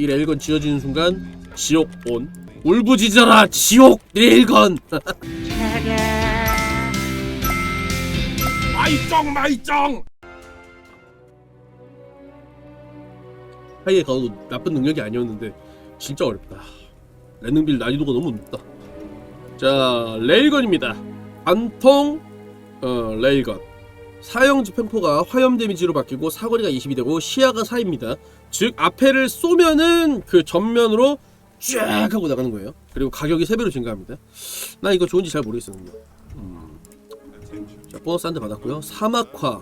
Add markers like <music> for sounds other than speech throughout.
이 레일건 지어지는 순간 지옥 온. 울부짖어라 지옥! 레일건 <laughs> 마이쩡 마이쩡! 하이에 가도 나쁜 능력이 아니었는데 진짜 어렵다. 랜능빌 난이도가 너무 높다. 자 레일건입니다. 관통 어, 레일건 사형지 펜포가 화염 데미지로 바뀌고 사거리가 20이 되고 시야가 4입니다 즉 앞에를 쏘면은 그 전면으로 쫙 하고 나가는 거예요 그리고 가격이 3배로 증가합니다 나 이거 좋은지 잘 모르겠었는데 음. 자 보너스 한 대 받았고요 사막화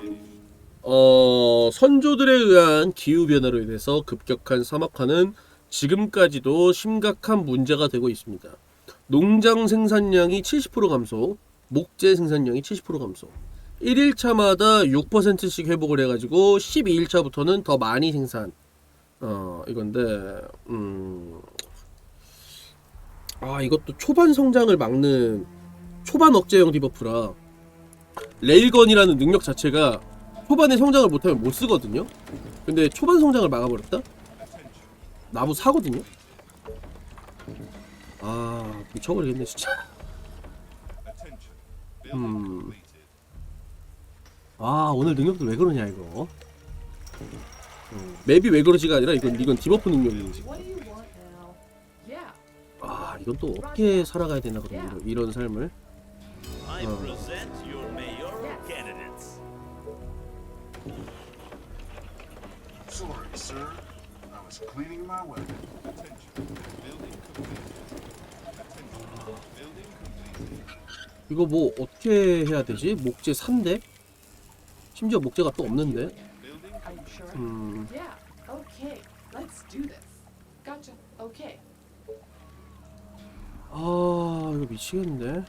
어, 선조들에 의한 기후 변화로 인해서 급격한 사막화는 지금까지도 심각한 문제가 되고 있습니다. 농장 생산량이 70% 감소, 목재 생산량이 70% 감소. 1일차마다 6%씩 회복을 해가지고 12일차부터는 더 많이 생산. 어, 이건데, 음, 아, 이것도 초반 성장을 막는 초반 억제형 디버프라 레일건이라는 능력 자체가 초반에 성장을 못하면 못 쓰거든요. 근데 초반 성장을 막아버렸다? 나무 사거든요. 아 미쳐버리겠네 진짜. 음. 아 오늘 능력들 왜 그러냐 이거. 음, 맵이 왜 그러지가 아니라 이건 이건 디버프 능력이지. What do you want now? Yeah. 아 이건 또 어떻게 살아가야 되나 그럼 이런, 이런 삶을. I Oh. present your mayoral candidates. Sorry, sir. I was cleaning my weapon. 이거 뭐 어떻게 해야 되지? 목재 3대? 심지어 목재가 또 없는데. 음. 아 이거 미치겠는데.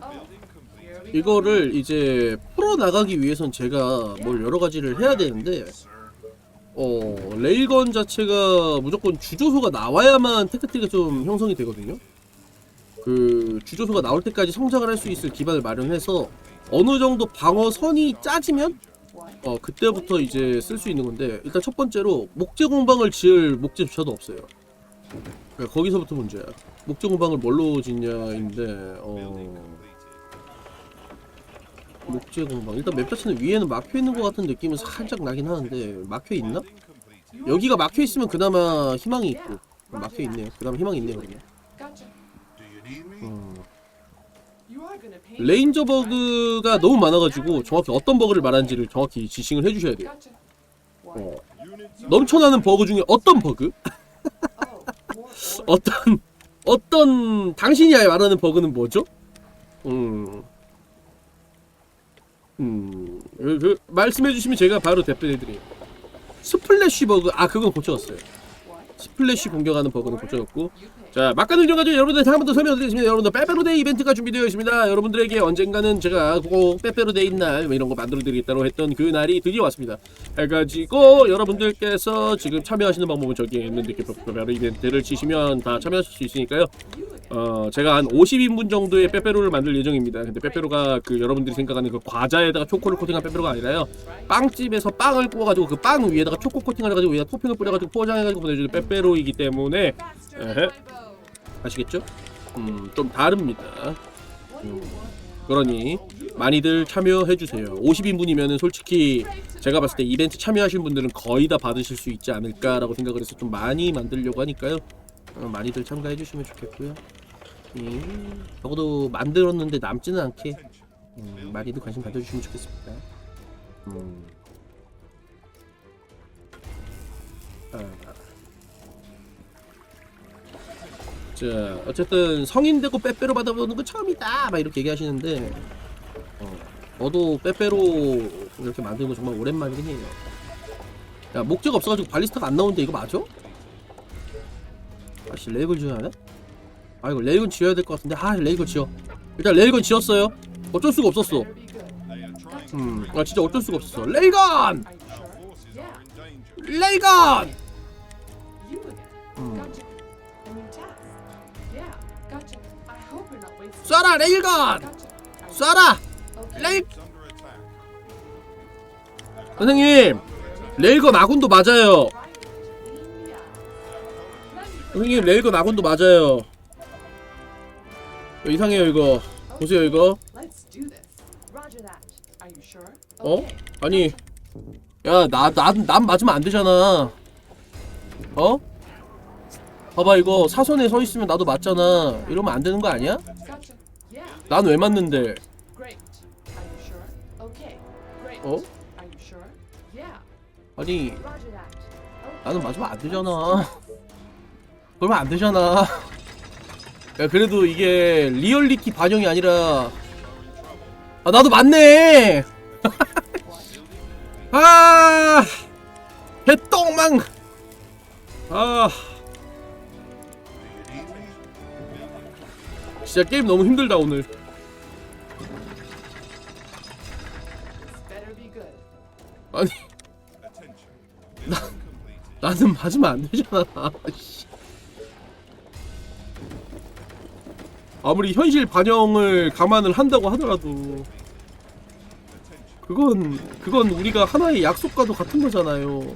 Oh. 이거를 이제 풀어 나가기 위해선 제가 뭘 여러 가지를 해야 되는데. 어 레일건 자체가 무조건 주조소가 나와야만 테크트리가 좀 형성이 되거든요 그 주조소가 나올 때까지 성장을 할 수 있을 기반을 마련해서 어느 정도 방어선이 짜지면? 어 그때부터 이제 쓸 수 있는 건데 일단 첫 번째로 목재 공방을 지을 목재조차도 없어요. 그러니까 거기서부터 문제야. 목재 공방을 뭘로 짓냐인데 어 목재 공방 일단 맵 자체는 위에는 막혀 있는 것 같은 느낌은 살짝 나긴 하는데 막혀 있나? 여기가 막혀 있으면 그나마 희망이 있고 막혀 있네요. 그나마 희망이 있네요. 그러면. 음. 레인저 버그가 너무 많아가지고 정확히 어떤 버그를 말하는지를 정확히 지칭을 해주셔야 돼요. 어. 넘쳐나는 버그 중에 어떤 버그? <laughs> 어떤 어떤 당신이 말하는 버그는 뭐죠? 음, 음, 그, 그 말씀해 주시면 제가 바로 답변해 드려요. 스플래시 버그, 아 그건 고쳐졌어요. 스플래시 공격하는 버그는 고쳐졌고. 자 막간 능력 가지고 여러분들 다시 한번 더 설명드리겠습니다. 여러분들 빼빼로데이 이벤트가 준비되어 있습니다. 여러분들에게 언젠가는 제가 꼭 빼빼로데이 날 뭐 이런 거 만들어 드리겠다고 했던 그 날이 드디어 왔습니다. 해가지고 여러분들께서 지금 참여하시는 방법은 저기에 있는 이렇게 빼빼로 이벤트를 치시면 다 참여하실 수 있으니까요. 어 제가 한 50인분 정도의 빼빼로를 만들 예정입니다. 근데 빼빼로가 그 여러분들이 생각하는 그 과자에다가 초코를 코팅한 빼빼로가 아니라요. 빵집에서 빵을 구워가지고 그 빵 위에다가 초코 코팅을 해가지고 위에다 토핑을 뿌려가지고 포장해가지고 보내주는 빼빼로이기 때문에 에헤. 아시겠죠? 음, 좀 다릅니다. 음, 그러니 많이들 참여해 주세요. 50인분이면은 솔직히 제가 봤을 때 이벤트 참여하신 분들은 거의 다 받으실 수 있지 않을까라고 생각을 해서 좀 많이 만들려고 하니까요. 어, 많이들 참가해 주시면 좋겠고요. 음, 적어도 만들었는데 남지는 않게 음, 많이들 관심 가져주시면 좋겠습니다. 음. 아. 자, 어쨌든 성인 되고 빼빼로 받아보는 건 처음이다. 막 이렇게 얘기하시는데, 어, 저도 빼빼로 이렇게 만드는 거 정말 오랜만이긴 해요. 야, 목재가 없어가지고 발리스타가 안 나오는데 이거 맞아? 아씨, 레이건 지어야 돼? 아, 이거 레이건 지어야 될 것 같은데, 아, 레이건 지어. 일단 레이건 지었어요. 어쩔 수가 없었어. Better be good. 음, 아, 진짜 어쩔 수가 없었어. 레이건! 레이건! 음. 쏴라, 레이건! 쏴라 레일 선생님 레일건 아군도 맞아요 선생님 레일건 아군도 맞아요 이거 이상해요 이거 보세요 이거? 어? 아니 야나난 맞으면 안 되잖아 어? 봐봐 이거 사선에 서 있으면 나도 맞잖아 이러면 안 되는 거 아니야? 난 왜 맞는데. 어? 아니. 나는 맞으면 안 되잖아 그러면 안 되잖아. 야 그래도 이게 리얼리티 반영이 아니라. 아 나도 맞네! <laughs> 아! 개똥망! 아? 진짜 게임 너무 힘들다 오늘. 아니 <laughs> 나 나는 맞으면 안 되잖아 아무리 현실 반영을 감안을 한다고 하더라도 그건 그건 우리가 하나의 약속과도 같은 거잖아요.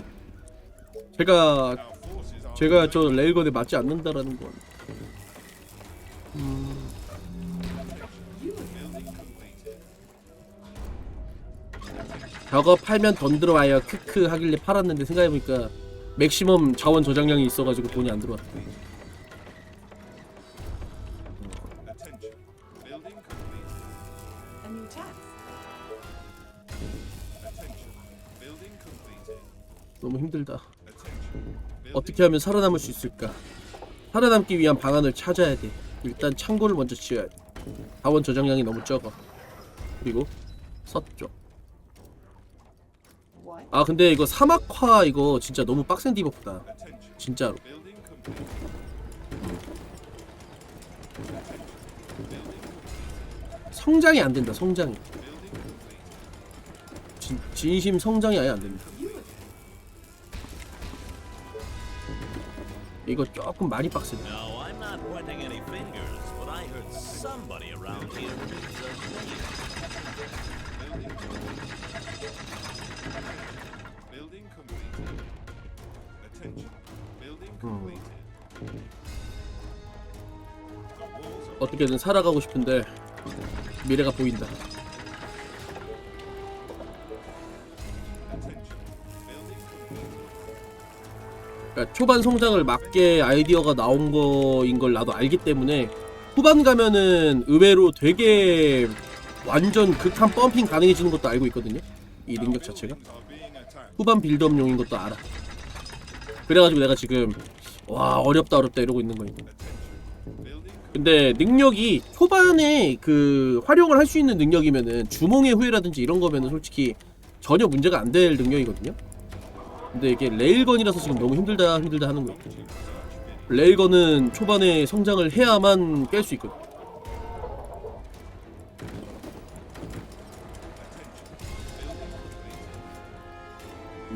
제가 제가 저 레일건에 맞지 않는다라는 건. 음. 저거 팔면 돈 들어와요. 크크 하길래 팔았는데 생각해보니까 맥시멈 자원 저장량이 있어가지고 돈이 안 들어왔다. 어떻게 하면 살아남을 수 있을까? 살아남기 위한 방안을 찾아야 돼. 일단 창고를 먼저 지어야 돼. 자원 저장량이 너무 적어. 그리고 서쪽. 아 근데 이거 사막화 이거 진짜 너무 빡센 디버프다. 진짜로. 성장이 안 된다. 성장이. 진, 진심 성장이 아예 안 된다. 이거 조금 많이 빡세다. No, I'm not pointing any fingers, but I heard somebody around here needs a cleaner. Building completed. Attention. Building completed. The walls are 어떻게든 살아가고 싶은데 미래가 보인다. 그러니까 초반 성장을 막게 아이디어가 나온 거인 걸 나도 알기 때문에 후반 가면은 의외로 되게 완전 극한 펌핑 가능해지는 것도 알고 있거든요. 이 능력 자체가. 후반 빌드업용인 것도 알아. 그래가지고 내가 지금 와 어렵다 어렵다 이러고 있는 거예요. 근데 능력이 초반에 그 활용을 할 수 있는 능력이면은 주몽의 후회라든지 이런 거면은 솔직히 전혀 문제가 안 될 능력이거든요. 근데 이게 레일건이라서 지금 너무 힘들다 힘들다 하는 거예요. 레일건은 초반에 성장을 해야만 깰 수 있거든.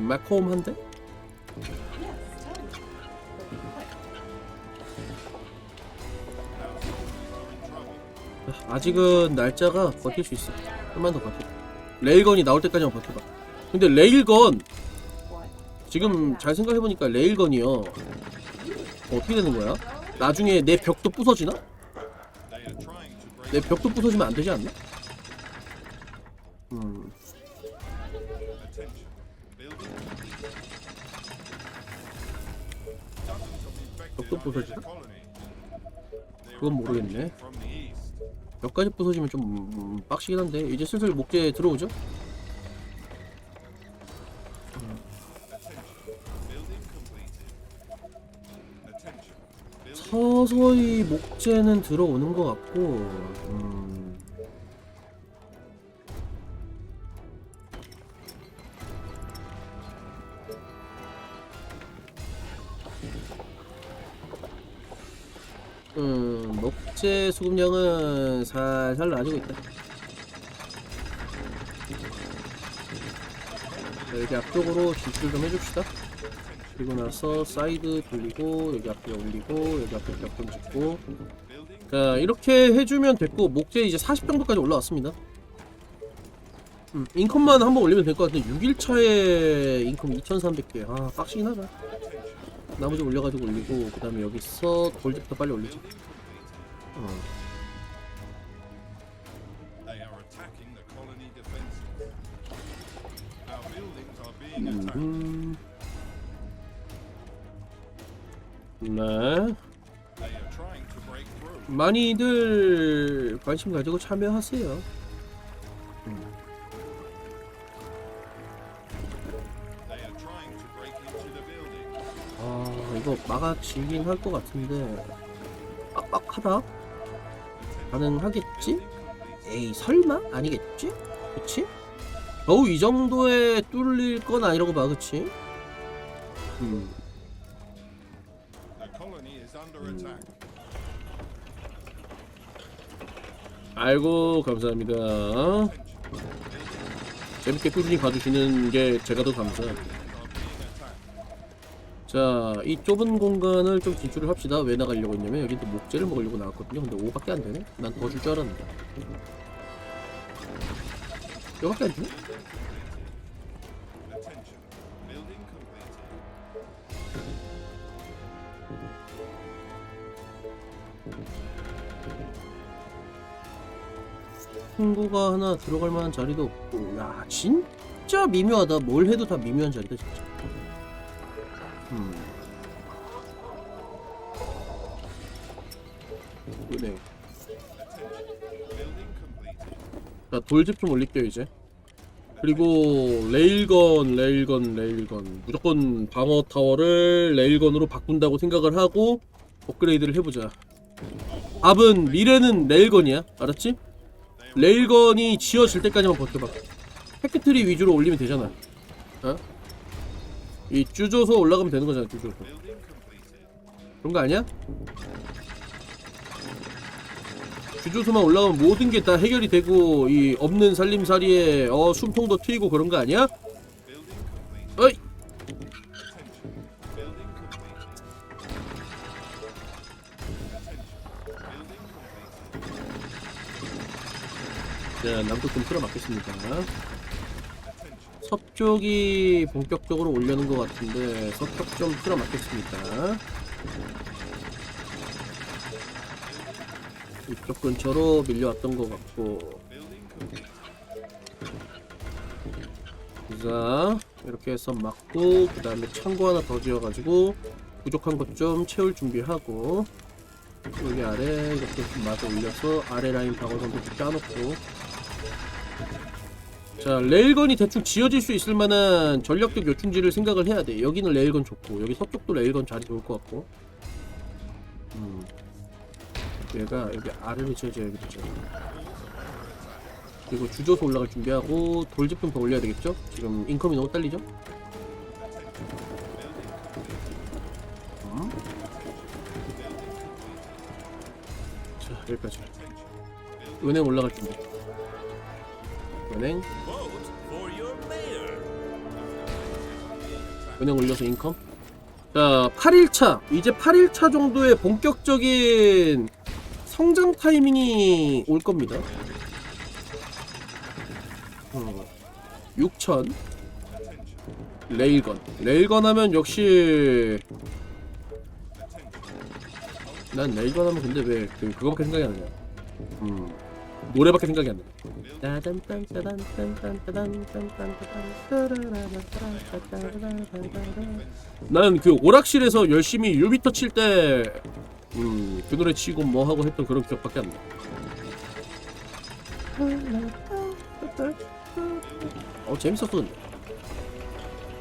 매콤한데? 아직은 날짜가 버틸 수 있어. 좀만 더 버텨. 레일건이 나올 때까지만 버텨봐. 근데 레일건? 지금 잘 생각해보니까 레일건이요. 어떻게 되는 거야? 나중에 내 벽도 부서지나? 내 벽도 부서지면 안 되지 않나? 음, 벽도 부서지나? 그건 모르겠네. 벽까지 부서지면 좀 음, 빡시긴 한데 이제 슬슬 목재 들어오죠? 서서히 목재는 들어오는 것 같고 음, 음, 목재 수급량은 살살 나아지고 있다. 자, 여기 앞쪽으로 진출 좀 해줍시다. 그리고 나서 사이드 돌리고 여기 앞에 올리고 여기 앞에 짓고. building 자 이렇게 해주면 됐고 목재 이제 40 정도까지 올라왔습니다. 음, 인컴만 한번 올리면 될 것 같은데 6일차에 인컴 2300개. 아 빡시긴 하다. 나머지 올려가지고 올리고 그 다음에 여기서 골드부터 빨리 올리자 어. 네. 많이들 관심 가지고 참여하세요. 아 이거 막아지긴 할 것 같은데 빡빡하다 가능하겠지? 에이 설마? 아니겠지? 그치? 겨우 이 정도에 뚫릴 건 아니라고 봐 그치? 음 아이고 감사합니다 재밌게 꾸준히 봐주시는 게 제가 더 감사합니다 자, 이 좁은 공간을 좀 진출을 합시다. 왜 나가려고 했냐면 여기 또 목재를 먹으려고 나왔거든요. 근데 5밖에 안 되네. 난 더 줄 줄 알았는데. 이거밖에 안 주네? 친구가 하나 들어갈 만한 자리도 없고. 야, 진짜 미묘하다. 뭘 해도 다 미묘한 자리다, 진짜. 음. 그래. 자, 돌집 좀 올릴게요, 이제. 그리고 레일건, 레일건, 레일건. 무조건 방어 타워를 레일건으로 바꾼다고 생각을 하고 업그레이드를 해보자. 답은 미래는 레일건이야. 알았지? 레일건이 지어질 때까지만 버텨봐. 팩트리 위주로 올리면 되잖아. 어? 이 주조소 올라가면 되는 거잖아, completed. 그런 거 아니야? 주조소만 올라가면 모든 게 다 해결이 되고 이 없는 살림살이에 어 숨통도 트이고 그런 거 아니야? 어이 자 남쪽 좀 틀어막겠습니다 Attention. 서쪽이 본격적으로 올려는 것 같은데 서쪽 좀 틀어막겠습니다 이쪽 근처로 밀려왔던 것 같고. 자 이렇게 해서 막고 그 다음에 창고 하나 더 지어가지고 부족한 것 좀 채울 준비하고 여기 아래 이렇게 좀 마저 올려서 아래 라인 방어선도 좀 짜놓고 자 레일건이 대충 지어질 수 있을 만한 전력적 요충지를 생각을 해야 돼 여기는 레일건 좋고 여기 서쪽도 레일건 자리 좋을 것 같고 음 얘가 여기 아래로 지어져야겠죠 그리고 주조소 올라갈 준비하고 돌집 좀 더 올려야 되겠죠? 지금 인컴이 너무 딸리죠? 음? 자 여기까지 은행 올라갈 준비 은행. 은행 올려서 인컴. 자 8일차. 이제 8일차 정도의 본격적인 성장 타이밍이 올 겁니다. 음, 6천. 레일건. 레일건 하면 역시 난 레일건 하면 근데 왜 그, 그거밖에 생각이 안 나냐 음 노래밖에 생각이 안 나. 나는 그 오락실에서 열심히 유비터 칠 때 음, 그 노래 치고 뭐 하고 했던 그런 기억밖에 안 나. 어 재밌었어 근데.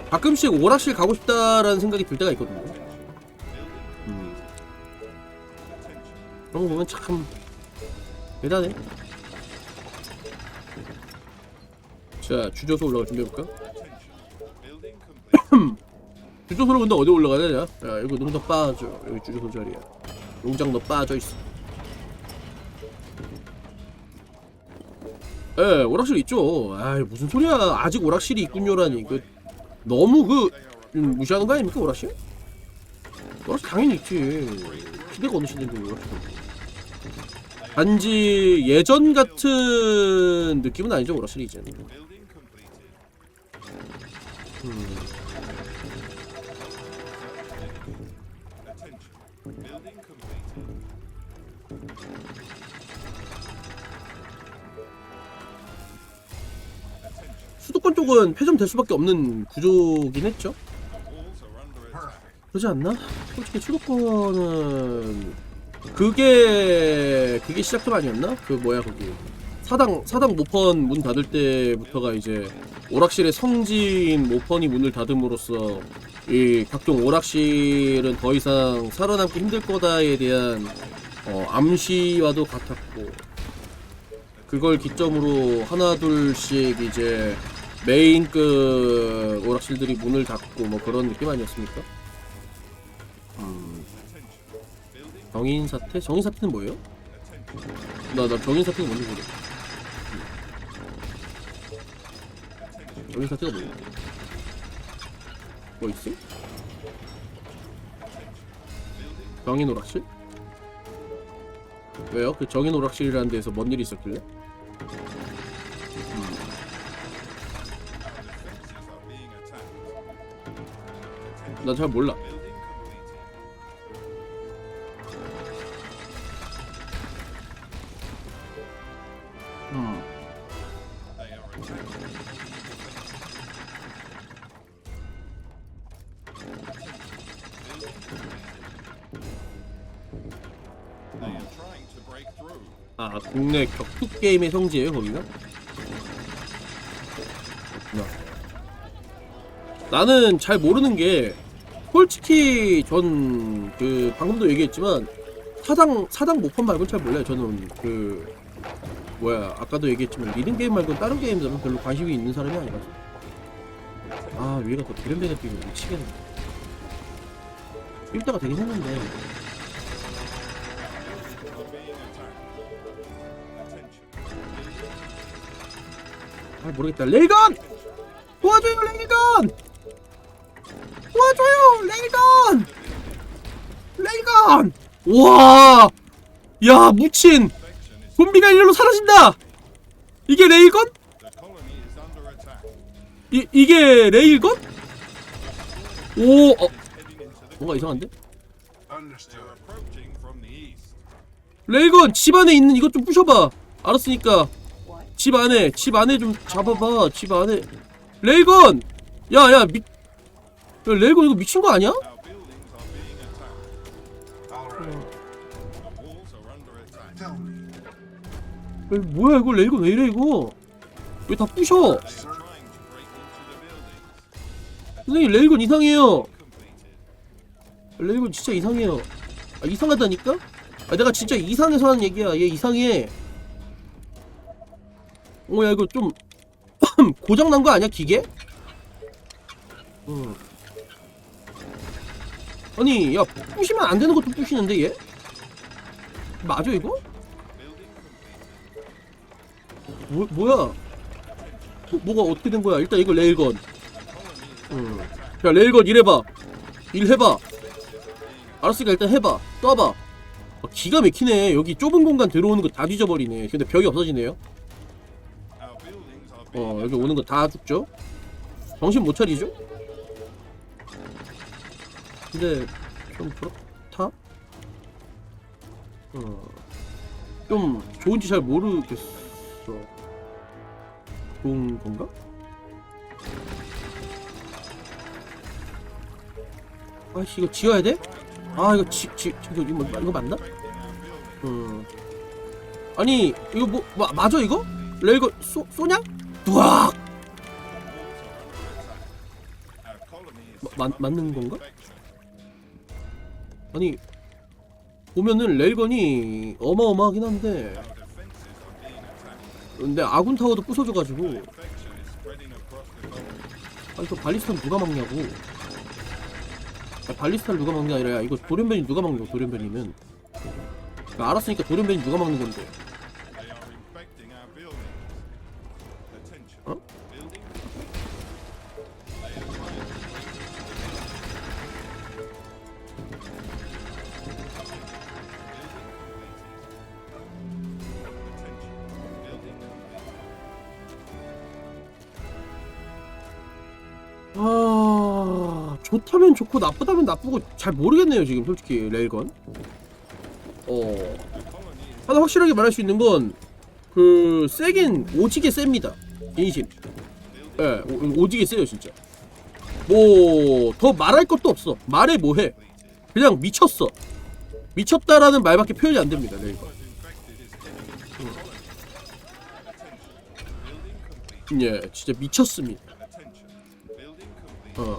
가끔씩 오락실 가고 싶다라는 생각이 들 때가 있거든요. 음. 그런 거 보면 참 대단해. 자 주조소 올라갈 준비해볼까? <clears throat> 주조소는 근데 어디 올라가야 되냐? 야 이거 농장 빠져. 여기 주조소 자리야. 농장 너 빠져있어. 예 오락실 있죠. 아이 무슨 소리야. 아직 오락실이 있군요라니. 그 너무 그 음, 무시하는 거 아닙니까 오락실? 오락실 당연히 있지. 시대가 어느 시대인데 오락실. 단지 예전 같은 느낌은 아니죠 오락실이 이제는 Building completed. 음, Attention. Building completed. 수도권 쪽은 폐점될 수밖에 없는 구조긴 했죠. 그러지 않나? 솔직히 수도권은 그게 그게 시작점 아니었나? 그 뭐야 거기 사당 사당 모펀 문 닫을 때부터가 이제 오락실의 성지인 모펀이 문을 닫음으로써 이 각종 오락실은 더 이상 살아남기 힘들 거다에 대한 어, 암시와도 같았고 그걸 기점으로 하나 둘씩 이제 메인급 오락실들이 문을 닫고 뭐 그런 느낌 아니었습니까? 정인 사태? 정인 사태는 뭐예요? 나나 정인 사태가 뭔지 모르. 정 인 사태가 뭐예요? 뭐 있어? 정인 오락실? 왜요? 그 정인 오락실이라는 데서 뭔 일이 있었길래? Defenses are being attacked. 난잘 몰라. 음. 아 국내 격투 게임의 성지예요 거기가? 그렇구나. 나는 잘 모르는 게 솔직히 전 그 방금도 얘기했지만 사당 사당 모펀 말고는 잘 몰라요. 저는 그 뭐야 아까도 얘기했지만 리듬 게임 말고 다른 게임들은 별로 관심이 있는 사람이 아니라서 아 위에가 또 기름배가 뛰고 미치겠네. 뛸 때가 되긴 했는데 잘 모르겠다. 레이건! 도와줘요, 레이건! 도와줘요, 레이건! 레이건! 와! 야, 무친! 좀비가 일로 사라진다! 이게 레이건? 이, 이게 레일건? 오, 어, 뭔가 이상한데? 레이건, 집 안에 있는 이것 좀 부셔봐. 알았으니까. 집 안에, 집 안에 좀 잡아봐. 집 안에. 레이건! 야, 야, 미, 야, 레이건 이거 미친 거 아니야? 야, 뭐야 이거 레이건 왜 이래 이거 왜 다 부셔. 선생님 레이건 이상해요. 레이건 진짜 이상해요 아 이상하다니까? 아 내가 진짜 이상해서 하는 얘기야 얘 이상해 어야 이거 좀 <clears throat> 고장 난 거 아니야 기계? 응 아니 야 부시면 안 되는 것도 부시는데 얘? 맞아 이거? 뭐, 뭐야? 뭐, 뭐가 어떻게 된 거야? 일단 이거 레일건. 응. 야 레일건 일해봐. 일해봐. 알았으니까 일단 해봐. 쏴봐. 아, 기가 막히네. 여기 좁은 공간 들어오는 거 다 뒤져버리네. 근데 벽이 없어지네요 어 여기 오는 거 다 죽죠 정신 못 차리죠 근데 좀 그렇다 어 좀 좋은지 잘 모르겠어 좋은 건가 아씨 이거 지어야 돼? 아 이거 지, 지, 이거, 이거, 뭐- 이거 맞나? 음. 아니 이거 뭐 마, 맞아 이거? 레이건 쏘, 쏘냐? Is 마, 맞, 맞는 건가? 아니 보면은 레일건이 어마어마하긴 한데. 근데 아군 타워도 부서져가지고. 아니 저 발리스타는 누가 막냐고 아, 발리스타를 누가 게 아니라 야, 이거 돌연변이 누가 막는 거 돌연변이면 야, 알았으니까 돌연변이 누가 막는 건데 좋고 나쁘다면 나쁘고 잘 모르겠네요 지금 솔직히 레일건. 어. 하나 확실하게 말할 수 있는 건 그 세긴 오지게 셉니다. 인심. 예 오- 오지게 세요 진짜. 뭐 더 말할 것도 없어. 말해 뭐해. 그냥 미쳤어. 미쳤다라는 말밖에 표현이 안 됩니다 레일건. 음. 예 진짜 미쳤습니다. 어.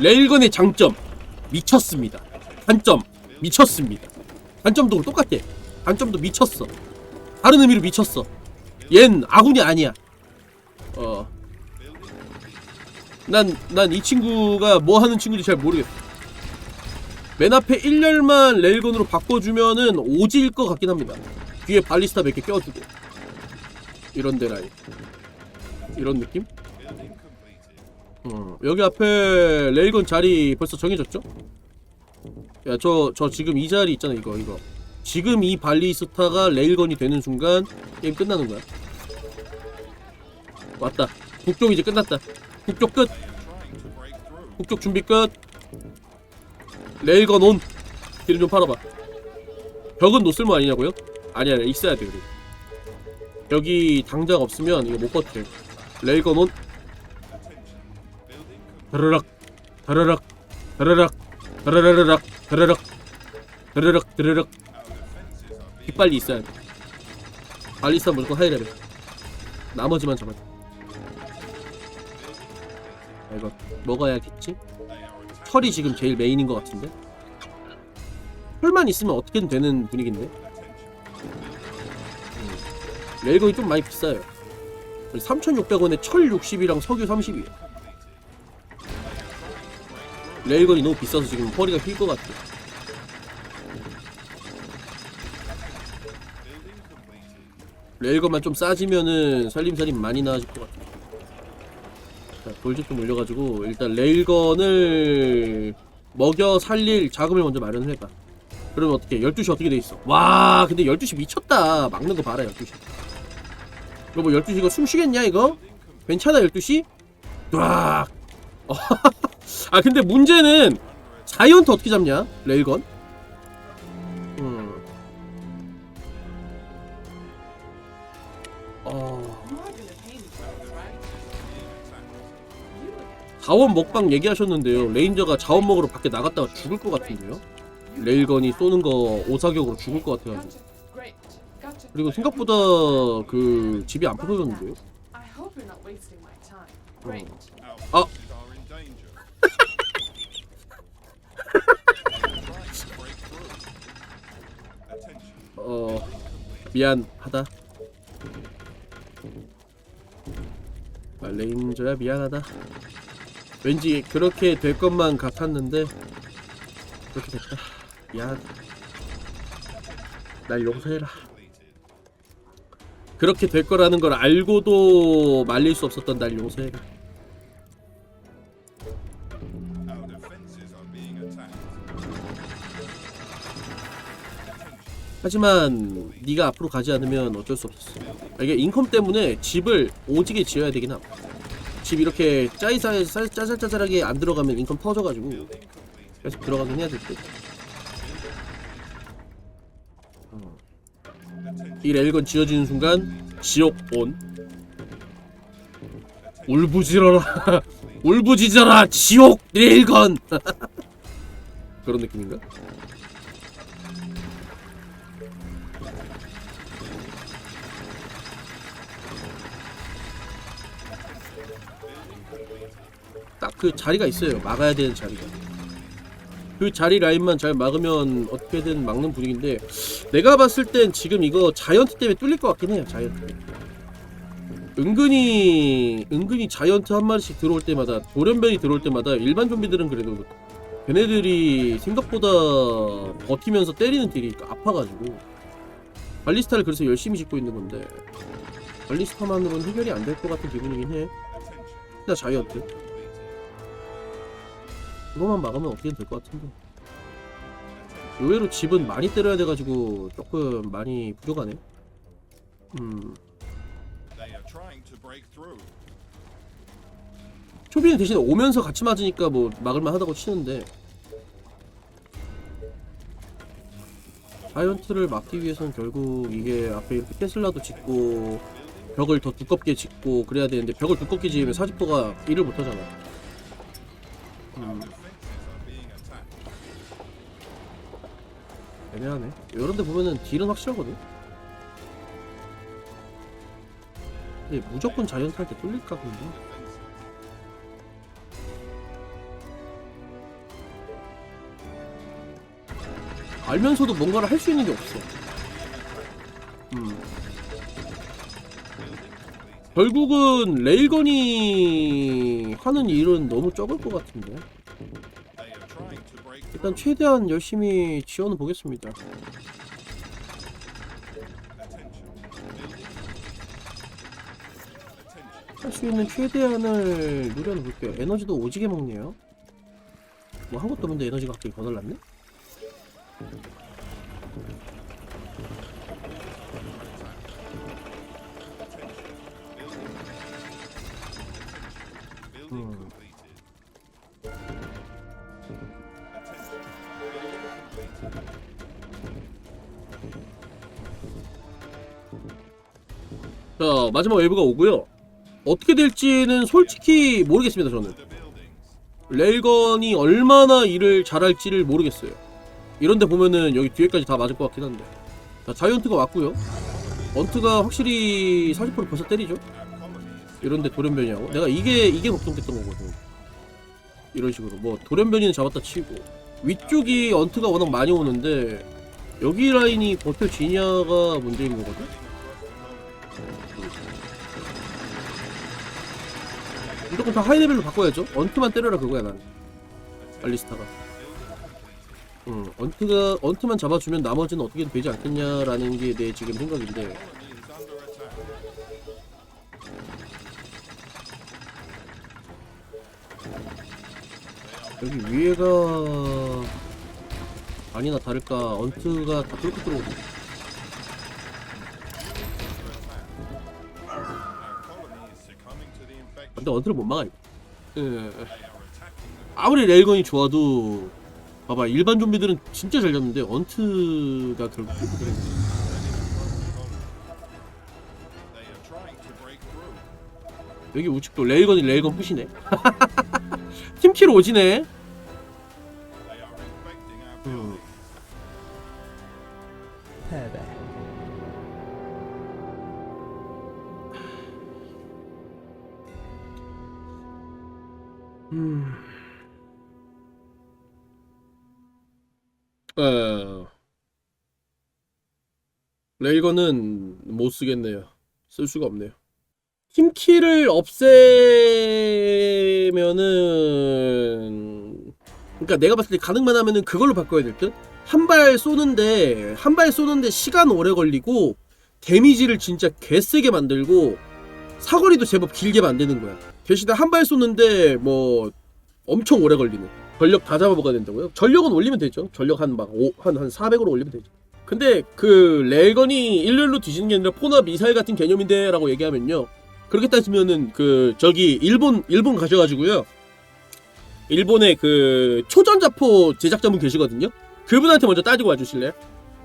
레일건의 장점 미쳤습니다. 단점 미쳤습니다. 단점도 똑같아. 단점도 미쳤어. 다른 의미로 미쳤어. 얜 아군이 아니야. 어. 난 난 이 친구가 뭐 하는 친구인지 잘 모르겠어. 맨 앞에 1열만 레일건으로 바꿔주면은 오지일 것 같긴 합니다. 뒤에 발리스타 몇 개 껴주고 이런 데라인. 이런 느낌? 어, 여기 앞에 레일건 자리 벌써 정해졌죠? 야, 저, 저 지금 이 자리 있잖아, 이거, 이거. 지금 이 발리스타가 레일건이 되는 순간 게임 끝나는 거야. 왔다. 북쪽 이제 끝났다. 북쪽 끝. 북쪽 준비 끝. 레일건 온. 기름 좀 팔아봐. 벽은 노쓸모 아니냐고요? 아니야, 있어야 돼, 그리고. 여기 당장 없으면 이거 못 버텨. 레일건 온. 드르륵 드르륵 드르륵 드르르륵 드르륵 드르륵 드르륵 빗발리 있어야 돼. 발리스타 무조건 하이레벨. 나머지만 잡아. 아, 이거 먹어야겠지? 철이 지금 제일 메인인 것 같은데. 철만 있으면 어떻게든 되는 분위기인데. 음. 레일건이 좀 많이 비싸요. 3,600원에 철 60이랑 석유 30이에요. 레일건이 너무 비싸서 지금 허리가 휠것 같아. 레일건만 좀 싸지면은 살림살림 많이 나아질 것 같아. 자, 돌집 좀 올려가지고 일단 레일건을 먹여 살릴 자금을 먼저 마련을 해봐. 그러면 어떻게? 12시 어떻게 돼 있어? 와, 근데 12시 미쳤다. 막는 거 봐라, 12시. 이거 뭐 12시 이거 숨 쉬겠냐, 이거? 괜찮아, 12시? 와. <laughs> 어, 아 근데 문제는 자이언트 어떻게 잡냐? 레일건? 음. 어. 자원 먹방 얘기하셨는데요. 레인저가 자원 먹으러 밖에 나갔다가 죽을 것 같은데요. 레일건이 쏘는 거 오사격으로 죽을 것 같아가지고. Gotcha. 그리고 생각보다 그 집이 안 부서졌는데요. I hope 어 미안하다. 아, 레인저야 미안하다. 왠지 그렇게 될 것만 같았는데 그렇게 됐다. 미안. 날 용서해라. 그렇게 될 거라는 걸 알고도 말릴 수 없었던 날 용서해라. 하지만 네가 앞으로 가지 않으면 어쩔 수 없었어. 이게 인컴 때문에 집을 오지게 지어야 되긴 함. 집 이렇게 짜이사 짜잘짜잘하게 안 들어가면 인컴 터져가지고 계속 들어가긴 해야 될 듯. 어. 이 레일건 지어지는 순간 지옥 온. 울부짖어라, <laughs> 울부짖어라, 지옥 레일건. <laughs> 그런 느낌인가? 딱 그 자리가 있어요. 막아야 되는 자리가. 그 자리 라인만 잘 막으면 어떻게든 막는 분위기인데 내가 봤을 땐 지금 이거 자이언트 때문에 뚫릴 것 같긴 해요. 자이언트. 은근히 은근히 자이언트 한 마리씩 들어올 때마다 돌연변이 들어올 때마다 일반 좀비들은 그래도 걔네들이 생각보다 버티면서 때리는 딜이 아파가지고 발리스타를 그래서 열심히 짓고 있는 건데 발리스타만으로는 해결이 안 될 것 같은 기분이긴 해. 나 자이언트. 그거만 막으면 어떻게든 될 것 같은데. 의외로 집은 많이 때려야 돼가지고 조금 많이 부족하네. 음. 초비는 대신 오면서 같이 맞으니까 뭐 막을만 하다고 치는데 자이언트를 막기 위해서는 결국 이게 앞에 이렇게 테슬라도 짓고 벽을 더 두껍게 짓고 그래야 되는데 벽을 두껍게 지으면 사직도가 일을 못하잖아 음, 애매하네 이런데 보면은 딜은 확실하거든 근데 무조건 자이언트한테 뚫릴까 근데 알면서도 뭔가를 할 수 있는 게 없어. 음. 결국은 레일건이 하는 일은 너무 적을 것 같은데. 일단 최대한 열심히 지원을 보겠습니다. 할 수 있는 최대한을 노려는 볼게요. 에너지도 오지게 먹네요. 뭐 한 것도 없는데 에너지가 갑자기 더 달랐네? building 자 마지막 웨이브가 오고요. 어떻게 될지는 솔직히 모르겠습니다. 저는. 레일건이 얼마나 일을 잘할지를 모르겠어요. 이런데 보면은 여기 뒤에까지 다 맞을 것 같긴 한데. 자 자이언트가 왔고요. 언트가 확실히 40% 벌써 때리죠. 이런데 돌연변이하고 내가 이게 이게 걱정됐던 거거든. 이런 식으로 뭐 돌연변이는 잡았다 치고 위쪽이 언트가 워낙 많이 오는데 여기 라인이 버텨지냐가 문제인 거거든. 무조건 다 하이레벨로 바꿔야죠. 언트만 때려라 그거야 난. 알리스타가. 응, 언트가 언트만 잡아주면 나머지는 어떻게든 되지 않겠냐라는 게 내 지금 생각인데. 여기 위에가 아니나 다를까 언트가 다 뚫고 들어오고 근데 언트를 못 막아 이거 예. 아무리 레일건이 좋아도 봐봐 일반 좀비들은 진짜 잘 잡는데 언트가 결국 through. 여기 우측도 레일건이 레일건 푸시네 <laughs> 팀키로 오지네 레일건은 못 쓰겠네요. 쓸 수가 없네요. 팀키를 없애면은 그러니까 내가 봤을 때 가능만 하면은 그걸로 바꿔야 될 듯. 한 발 쏘는데 한 발 쏘는데 시간 오래 걸리고 데미지를 진짜 개세게 만들고 사거리도 제법 길게 만드는 거야. 대신에 한 발 쏘는데 뭐 엄청 오래 걸리는 전력 다 잡아먹어야 된다고요? 전력은 올리면 되죠. 전력 한 막 한 한 400으로 올리면 되죠. 근데 그 레건이 일렬로 뒤지는 게 아니라 포나 미사일 같은 개념인데 라고 얘기하면요. 그렇게 따지면은 그 저기 일본 일본 가셔가지고요. 일본의 그 초전자포 제작자분 계시거든요. 그분한테 먼저 따지고 와주실래요?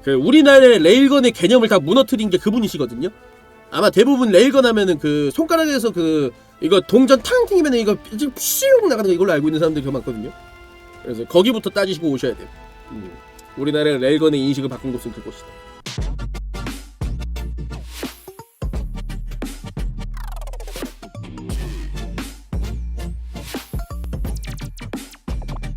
그 우리나라의 레일건의 개념을 다 무너뜨린 게 그분이시거든요. 아마 대부분 레일건 하면은 그 손가락에서 그 이거 동전 탕팅이면 이거 지금 푸시웅 나가는 거 이걸로 알고 있는 사람들이 더 많거든요. 그래서 거기부터 따지시고 오셔야 돼요. 음. 우리나라의 레일건의 인식을 바꾼 곳은 그곳이다.